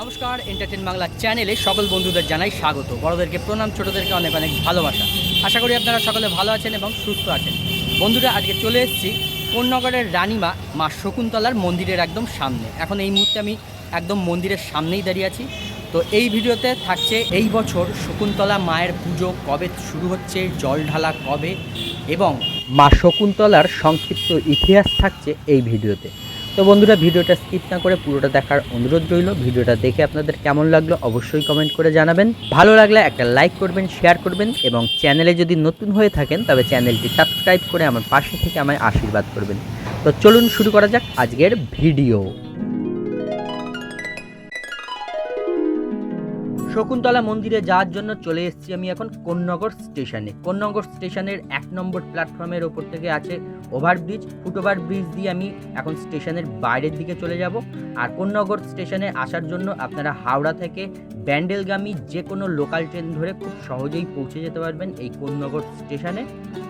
নমস্কার এন্টারটেন বাংলা চ্যানেলে সকল বন্ধুদের জানাই স্বাগত। বড়দেরকে প্রণাম, ছোটদেরকে অনেক অনেক ভালোবাসা। আশা করি আপনারা সকলে ভালো আছেন এবং সুস্থ আছেন। বন্ধুরা, আজকে চলে এসেছি কোন্নগরের রানীমা, মা শকুন্তলার মন্দিরের একদম সামনে। এখন এই মুহূর্তে আমি একদম মন্দিরের সামনেই দাঁড়িয়ে আছি। তো এই ভিডিওতে থাকছে এই বছর শকুন্তলা মায়ের পুজো কবে শুরু হচ্ছে, জল ঢালা কবে এবং মা শকুন্তলার সংক্ষিপ্ত ইতিহাস থাকছে এই ভিডিওতে। তো বন্ধুরা, ভিডিওটা স্কিপ না করে পুরোটা দেখার অনুরোধ রইল। ভিডিওটা দেখে আপনাদের কেমন লাগল অবশ্যই কমেন্ট করে জানাবেন। ভালো লাগলে একটা লাইক করবেন শেয়ার করবেন এবং চ্যানেলে যদি নতুন হয়ে থাকেন, তবে চ্যানেলটি সাবস্ক্রাইব করে আমার পাশে থেকে আমায় আশীর্বাদ করবেন। তো চলুন শুরু করা যাক আজকের ভিডিও। শকুন্তলা মন্দিরে যাওয়ার জন্য চলে এসেছি আমি এখন কোন্নগর স্টেশনে। কোন্নগর স্টেশনের এক নম্বর প্ল্যাটফর্মের ওপর থেকে আছে ওভারব্রিজ, ফুটওভার ব্রিজ দিয়ে আমি এখন স্টেশনের বাইরের দিকে চলে যাব। আর কোন্নগর স্টেশনে আসার জন্য আপনারা হাওড়া থেকে ব্যান্ডেলগামী যে কোনো লোকাল ট্রেন ধরে খুব সহজেই পৌঁছে যেতে পারবেন এই কোন্নগর স্টেশনে।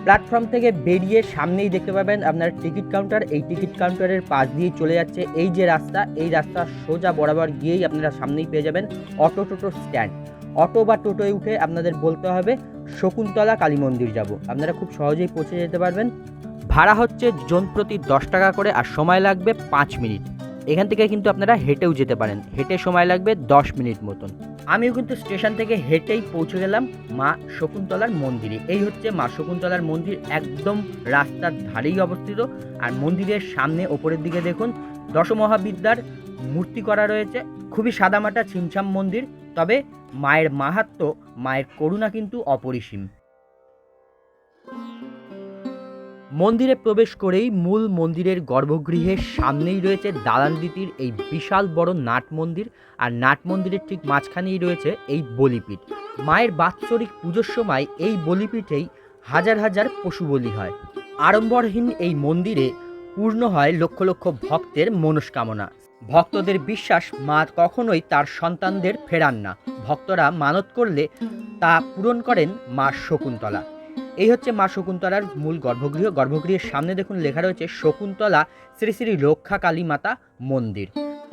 প্ল্যাটফর্ম থেকে বেরিয়ে সামনেই দেখতে পাবেন আপনার টিকিট কাউন্টার। এই টিকিট কাউন্টারের পাশ দিয়েই চলে যাচ্ছে এই যে রাস্তা, এই রাস্তা সোজা বরাবর গিয়েই আপনারা সামনেই পেয়ে যাবেন অটো টোটো স্ট্যান্ড। অটো বা টোটোয় উঠে আপনাদের বলতে হবে, শকুন্তলা কালী মন্দির যাব। আপনারা খুব সহজেই পৌঁছে যেতে পারবেন। ভাড়া হচ্ছে জন প্রতি দশ টাকা করে আর সময় লাগবে পাঁচ মিনিট। এখান থেকে কিন্তু আপনারা হেঁটেও যেতে পারেন। হেঁটে সময় লাগবে দশ মিনিট মতন। আমিও কিন্তু স্টেশন থেকে হেঁটেই পৌঁছে গেলাম মা শকুন্তলার মন্দিরে। এই হচ্ছে মা শকুন্তলার মন্দির একদম রাস্তার ধারেই অবস্থিত। আর মন্দিরের সামনে ওপরের দিকে দেখুন, দশমহাবিদ্যার মূর্তি করা রয়েছে। খুবই সাদামাটা ছিমছাম মন্দির। তবে মায়ের মাহাত্ম্য, মায়ের করুণা কিন্তু অপরিসীম। মন্দিরে প্রবেশ করেই মূল মন্দিরের গর্ভগৃহের সামনেই রয়েছে দালানদিতির এই বিশাল বড় নাট মন্দির আর নাট মন্দিরের ঠিক মাঝখানেই রয়েছে এই বলিপীঠ। মায়ের বাৎসরিক পুজোর সময় এই বলিপীঠেই হাজার হাজার পশু বলি হয়। আড়ম্বরহীন এই মন্দিরে পূর্ণ হয় লক্ষ লক্ষ ভক্তের মনস্কামনা। ভক্তদের বিশ্বাস মা কখনোই তার সন্তানদের ফেরান না। ভক্তরা মানত করলে তা পূরণ করেন মা শকুন্তলা। এই হচ্ছে মা শকুন্তলার মূল গর্ভগৃহ। গর্ভগৃহের সামনে দেখুন লেখা রয়েছে শকুন্তলা শ্রী শ্রী রক্ষা কালী মাতা মন্দির।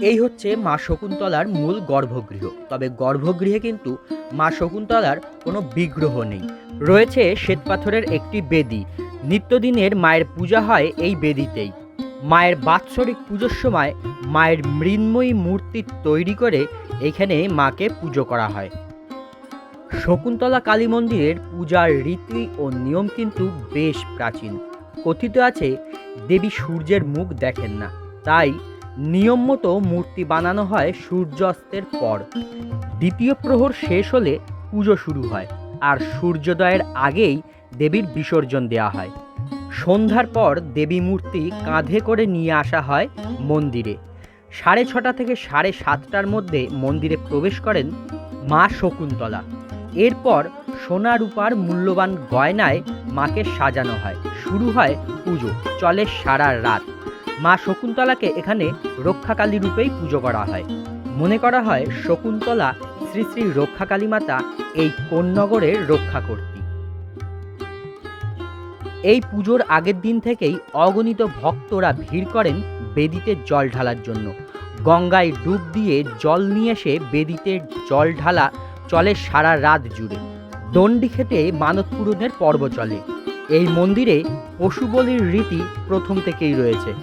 এই হচ্ছে মা শকুন্তলার মূল গর্ভগৃহ। তবে গর্ভগৃহে কিন্তু মা শকুন্তলার কোনো বিগ্রহ নেই। রয়েছে শ্বেতপাথরের একটি বেদি। নিত্যদিনের মায়ের পূজা হয় এই বেদিতেই। মায়ের বাৎসরিক পুজোর সময় মায়ের মৃন্ময়ী মূর্তি তৈরি করে এখানে মাকে পুজো করা হয়। শকুন্তলা কালী মন্দিরের পূজার রীতি ও নিয়ম কিন্তু বেশ প্রাচীন। কথিত আছে, দেবী সূর্যের মুখ দেখেন না, তাই নিয়ম মতো মূর্তি বানানো হয় সূর্যাস্তের পর। দ্বিতীয় প্রহর শেষ হলে পুজো শুরু হয়, আর সূর্যোদয়ের আগেই দেবীর বিসর্জন দেওয়া হয়। সন্ধ্যার পর দেবী মূর্তি কাঁধে করে নিয়ে আসা হয় মন্দিরে। সাড়ে ছটা থেকে সাড়ে সাতটার মধ্যে মন্দিরে প্রবেশ করেন মা শকুন্তলা। এরপর সোনা রূপার মূল্যবান গয়নায় মাকে সাজানো হয়। শুরু হয় পুজো, চলে সারা রাত। মা শকুন্তলাকে এখানে রক্ষাকালী রূপেই পুজো করা হয়। মনে করা হয় শকুন্তলা শ্রী শ্রী রক্ষাকালী মাতা এই কোন্নগরের রক্ষা কর্তী এই পুজোর আগের দিন থেকেই অগণিত ভক্তরা ভিড় করেন বেদিতে জল ঢালার জন্য। গঙ্গায় ডুব দিয়ে জল নিয়ে এসে বেদিতে জল ঢালা চলে সারা রাত জুড়ে। দণ্ডি খেতে মানত পূরণের পর্ব চলে। এই মন্দিরে পশু বলির রীতি প্রথম থেকেই রয়েছে।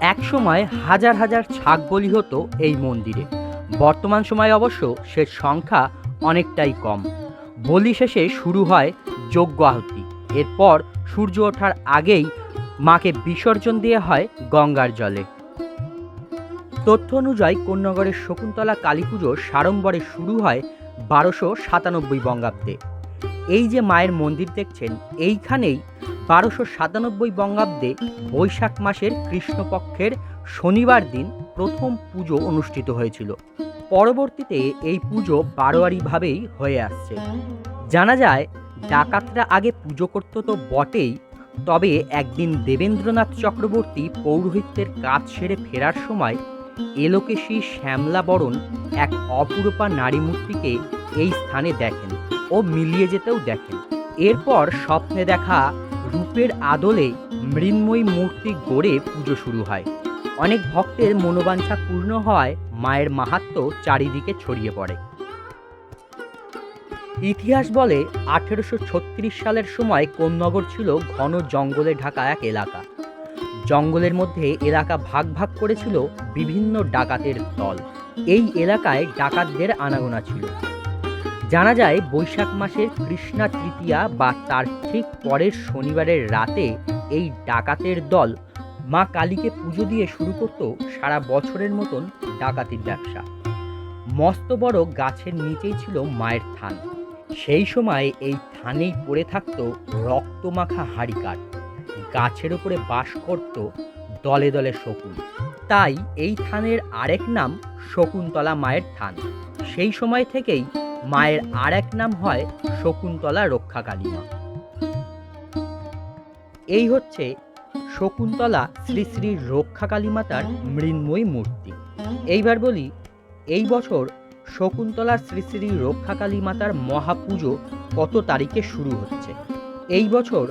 এক সময় হাজার হাজার ছাগ বলি হতো এই মন্দিরে। বর্তমান সময়ে অবশ্য সে সংখ্যা অনেকটাই কম। বলি শেষে শুরু হয় যজ্ঞ আহুতি। এরপর সূর্য ওঠার আগেই মাকে বিসর্জন দেওয়া হয় গঙ্গার জলে। তথ্য অনুযায়ী কোন্নগরের শকুন্তলা কালী পুজো সাড়ম্বরে শুরু হয় বারোশো সাতানব্বই বঙ্গাব্দে। এই যে মায়ের মন্দির দেখছেন, এইখানেই বারোশো সাতানব্বই বঙ্গাব্দে বৈশাখ মাসের কৃষ্ণপক্ষের শনিবার দিন প্রথম পুজো অনুষ্ঠিত হয়েছিল। পরবর্তীতে এই পুজো বারোয়ারিভাবেই হয়ে আসছে। জানা যায়, ডাকাতরা আগে পুজো করতো তো বটেই, তবে একদিন দেবেন্দ্রনাথ চক্রবর্তী পৌরোহিত্যের কাজ সেরে ফেরার সময় এলোকেশী শ্যামলা বরণ এক অপরূপা নারী মূর্তিকে এই স্থানে দেখেন ও মিলিয়ে যেতেও দেখেন। এরপর স্বপ্নে দেখা রূপের আদলে মৃন্ময়ী মূর্তি গড়ে পুজো শুরু হয়। অনেক ভক্তের মনোবাঞ্ছা পূর্ণ হয় মায়ের মাহাত্ম্য চারিদিকে ছড়িয়ে পড়ে। ইতিহাস বলে আঠেরোশো ছত্রিশ সালের সময় কোন্নগর ছিল ঘন জঙ্গলে ঢাকা এক এলাকা। জঙ্গলের মধ্যে এলাকা ভাগ ভাগ করেছিল বিভিন্ন ডাকাতের দল। এই এলাকায় ডাকাতদের আনাগোনা ছিল। জানা যায়, বৈশাখ মাসের কৃষ্ণা তৃতীয়া বা তার ঠিক পরের শনিবারের রাতে এই ডাকাতের দল মা কালীকে পুজো দিয়ে শুরু করত সারা বছরের মতন ডাকাতির ব্যবসা। মস্ত বড় গাছের নিচেই ছিল মায়ের থান। সেই সময় এই থানেই পড়ে থাকত রক্তমাখা হাড়িকাঠ। গাছের উপরে বাস করত দলে দলে শকুন। তাই এই থানের আরেক নাম শকুন্তলা মায়ের থান। সেই সময় থেকেই মায়ের আরেক নাম হয় শকুন্তলা রক্ষাকালী মা এই হচ্ছে শকুন্তলা শ্রী শ্রী রক্ষাকালী মাতার মৃন্ময়ী মূর্তি। এইবার বলি, এই বছর শকুন্তলা শ্রী শ্রী রক্ষাকালী মাতার মহাপুজো কত তারিখে শুরু হচ্ছে? এই বছর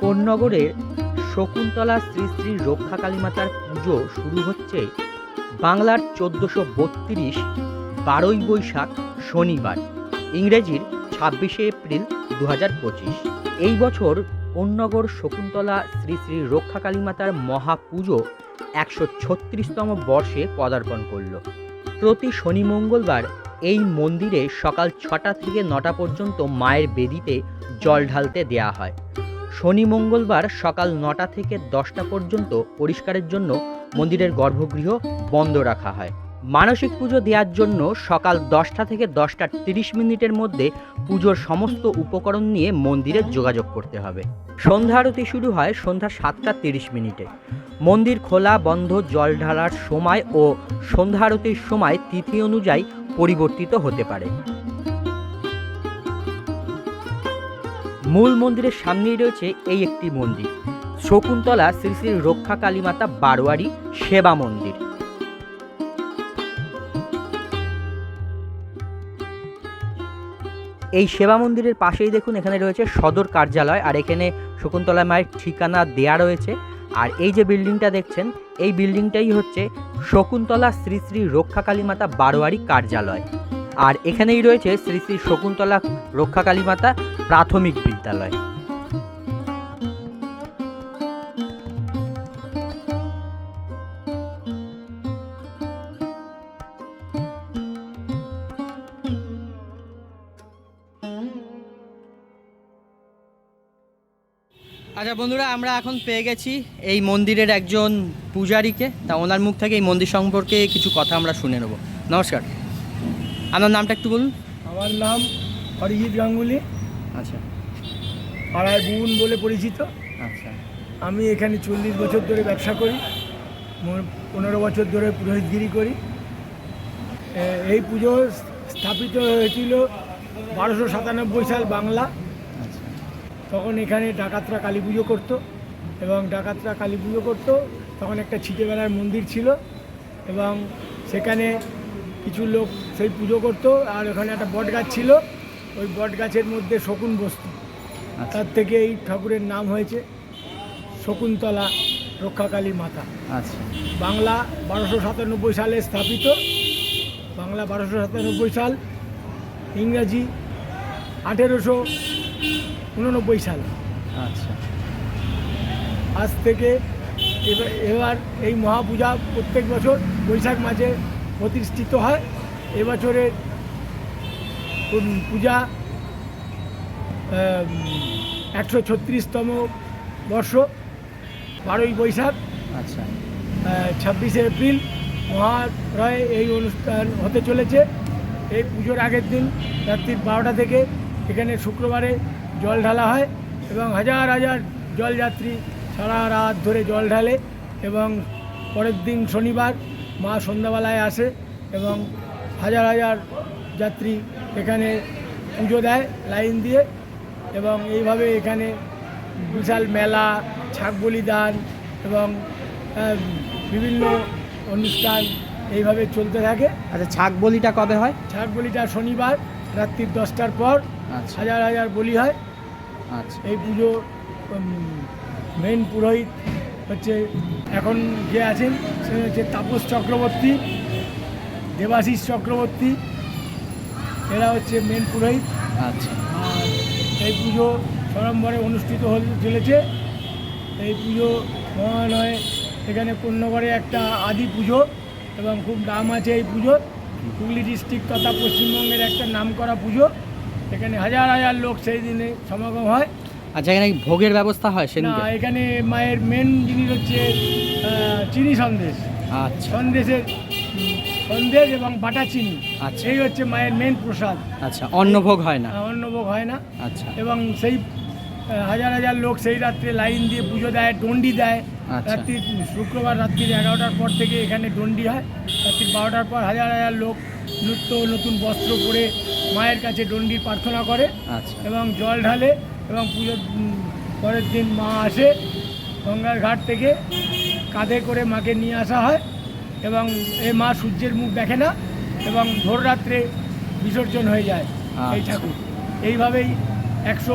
কোন্নগরের শকুন্তলা শ্রী শ্রী রক্ষাকালী মাতার পুজো শুরু হচ্ছে বাংলার চোদ্দোশো বত্রিশ বারোই বৈশাখ শনিবার, ইংরেজির ছাব্বিশে এপ্রিল দু পঁচিশ। এই বছর কোন্নগর শকুন্তলা শ্রী শ্রী রক্ষাকালী মাতার মহাপুজো একশো ছত্রিশতম বর্ষে পদার্পণ করল। প্রতি শনি মঙ্গলবার এই মন্দিরে সকাল ছটা থেকে নটা পর্যন্ত মায়ের বেদিতে জল ঢালতে দেয়া হয়। শনি মঙ্গলবার সকাল নটা থেকে দশটা পর্যন্ত পরিষ্কারের জন্য মন্দিরের গর্ভগৃহ বন্ধ রাখা হয়। মানসিক পুজো দেওয়ার জন্য সকাল দশটা থেকে দশটা তিরিশ মিনিটের মধ্যে পুজোর সমস্ত উপকরণ নিয়ে মন্দিরে যোগাযোগ করতে হবে। সন্ধ্যা আরতি শুরু হয় সন্ধ্যা সাতটা তিরিশ মিনিটে। মন্দির খোলা, বন্ধ, জল ঢালার সময় ও সন্ধ্যা আরতির সময় তিথি অনুযায়ী পরিবর্তিত হতে পারে। মূল মন্দিরের সামনেই রয়েছে এই একটি মন্দির। শকুন্তলা শ্রী শ্রী রক্ষা কালীমাতা বারোয়ারি সেবা মন্দির। এই সেবা মন্দিরের পাশেই দেখুন, এখানে রয়েছে সদর কার্যালয় আর এখানে শকুন্তলা মায়ের ঠিকানা দেয়া রয়েছে। আর এই যে বিল্ডিংটা দেখছেন, এই বিল্ডিংটাই হচ্ছে শকুন্তলা শ্রী শ্রী রক্ষাকালী মাতা বারোয়ারি কার্যালয়। আর এখানেই রয়েছে শ্রী শ্রী শকুন্তলা রক্ষাকালী মাতা প্রাথমিক বিদ্যালয়। আচ্ছা বন্ধুরা, আমরা এখন পেয়ে গেছি এই মন্দিরের একজন পূজারীকে। তা ওনার মুখ থেকে এই মন্দির সম্পর্কে কিছু কথা আমরা শুনে নেব। নমস্কার। আপনার নামটা একটু বলুন। আমার নাম অরিজিৎ গাঙ্গুলি। আচ্ছা। পাড়ায় বুন বলে পরিচিত। আচ্ছা। আমি এখানে চল্লিশ বছর ধরে ব্যবসা করি পনেরো বছর ধরে পুরোহিতগিরি করি। এই পুজো স্থাপিত হয়েছিল বারোশো সাতানব্বই সাল বাংলা। আচ্ছা। তখন এখানে ডাকাতরা কালী পুজো করতো এবং ডাকাতরা কালী পুজো করতো। তখন একটা ছিটেবেলার মন্দির ছিল এবং সেখানে কিছু লোক সেই পুজো করতো আর ওখানে একটা বট গাছ ছিল। ওই বট গাছের মধ্যে শকুন বসতো। আচ্ছা। তার থেকে এই ঠাকুরের নাম হয়েছে শকুন্তলা রক্ষাকালী মাতা। আচ্ছা। বাংলা বারোশো সাতানব্বই সালে স্থাপিত। বাংলা বারোশো সাতানব্বই সাল ইংরাজি আঠেরোশো উননব্বই সাল। আচ্ছা। আজ থেকে এবার এবার এই মহাপূজা প্রত্যেক বছর বৈশাখ মাসে প্রতিষ্ঠিত হয়। এবছরের পূজা একশো ছত্রিশতম বর্ষ বারোই বৈশাখ আচ্ছা। ছাব্বিশে এপ্রিল মহারয় এই অনুষ্ঠান হতে চলেছে। এই পুজোর আগের দিন রাত্রির বারোটা থেকে এখানে শুক্রবারে জল ঢালা হয় এবং হাজার হাজার জলযাত্রী সারা রাত ধরে জল ঢালে এবং পরের দিন শনিবার মা সন্ধ্যাবেলায় আসে এবং হাজার হাজার যাত্রী এখানে পুজো দেয় লাইন দিয়ে এবং এইভাবে এখানে বিশাল মেলা ছাগ বলিদান এবং বিভিন্ন অনুষ্ঠান এইভাবে চলতে থাকে। আচ্ছা ছাগ বলিটা কবে হয়? ছাগ বলিটা শনিবার রাত্রির দশটার পর আচ্ছা। হাজার হাজার বলি হয়। আচ্ছা। এই পুজো মেন পুরোহিত হচ্ছে এখন যে আছেন সে হচ্ছে তাপস চক্রবর্তী দেবাশিস চক্রবর্তী এরা হচ্ছে মেন পুরোহিত। আচ্ছা। আর এই পুজো সরম্বরে অনুষ্ঠিত হতে চলেছে। এই পুজো মহালয়ে এখানে কন্যগড়ে একটা আদি পুজো এবং খুব নাম আছে এই পুজোর হুগলি ডিস্ট্রিক্ট তথা পশ্চিমবঙ্গের একটা নামকরা পুজো। এখানে হাজার হাজার লোক সেই দিনে সমাগম হয়। আচ্ছা এখানে ভোগের ব্যবস্থা হয় না এখানে মায়ের মেন জিনিস হচ্ছে চিনি সন্দেশ। আচ্ছা। সন্দেশের সন্দেশ এবং বাটা চিনি। আচ্ছা। এই হচ্ছে মায়ের মেন প্রসাদ। আচ্ছা অন্নভোগ হয় না? অন্নভোগ হয় না। আচ্ছা। এবং সেই হাজার হাজার লোক সেই রাত্রে লাইন দিয়ে পুজো দেয় ডন্ডি দেয়। আচ্ছা। রাত্রি শুক্রবার রাত্রির এগারোটার পর থেকে এখানে ডন্ডি হয়। রাত্রি বারোটার পর হাজার হাজার লোক নৃত্য নতুন বস্ত্র পরে মায়ের কাছে ডন্ডির প্রার্থনা করে আচ্ছা। এবং জল ঢালে এবং পুজোর পরের দিন মা আসে গঙ্গার ঘাট থেকে কাঁধে করে মাকে নিয়ে আসা হয় এবং এই মা সূর্যের মুখ দেখে না এবং ভোর রাত্রে বিসর্জন হয়ে যায় এই আচ্ছা। ঠাকুর এইভাবেই একশো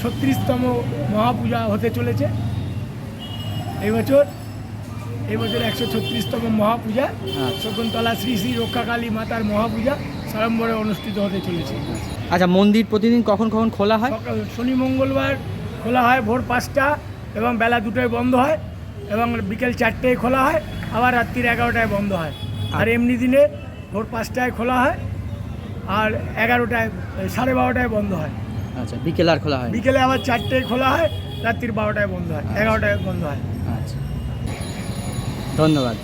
ছত্রিশতম মহাপূজা হতে চলেছে এই বছর এই বছর একশো ছত্রিশতম মহাপূজা আচ্ছা। শকুন্তলা শ্রী শ্রী রক্ষাকালী মাতার মহাপূজা সাড়ম্বরে অনুষ্ঠিত হতে চলেছে আচ্ছা মন্দির প্রতিদিন কখন কখন খোলা হয়? শনি মঙ্গলবার খোলা হয় ভোর পাঁচটা এবং বেলা দুটোয় বন্ধ হয় এবং বিকেল চারটেয় খোলা হয় আবার রাত্রির এগারোটায় বন্ধ হয়। আর এমনি দিনে ভোর পাঁচটায় খোলা হয় আর এগারোটায় সাড়ে বারোটায় বন্ধ হয়। আচ্ছা বিকেল আর খোলা হয় বিকেলে আবার চারটেয় খোলা হয় রাত্রির বারোটায় বন্ধ হয় এগারোটায় বন্ধ হয়। আচ্ছা। ধন্যবাদ।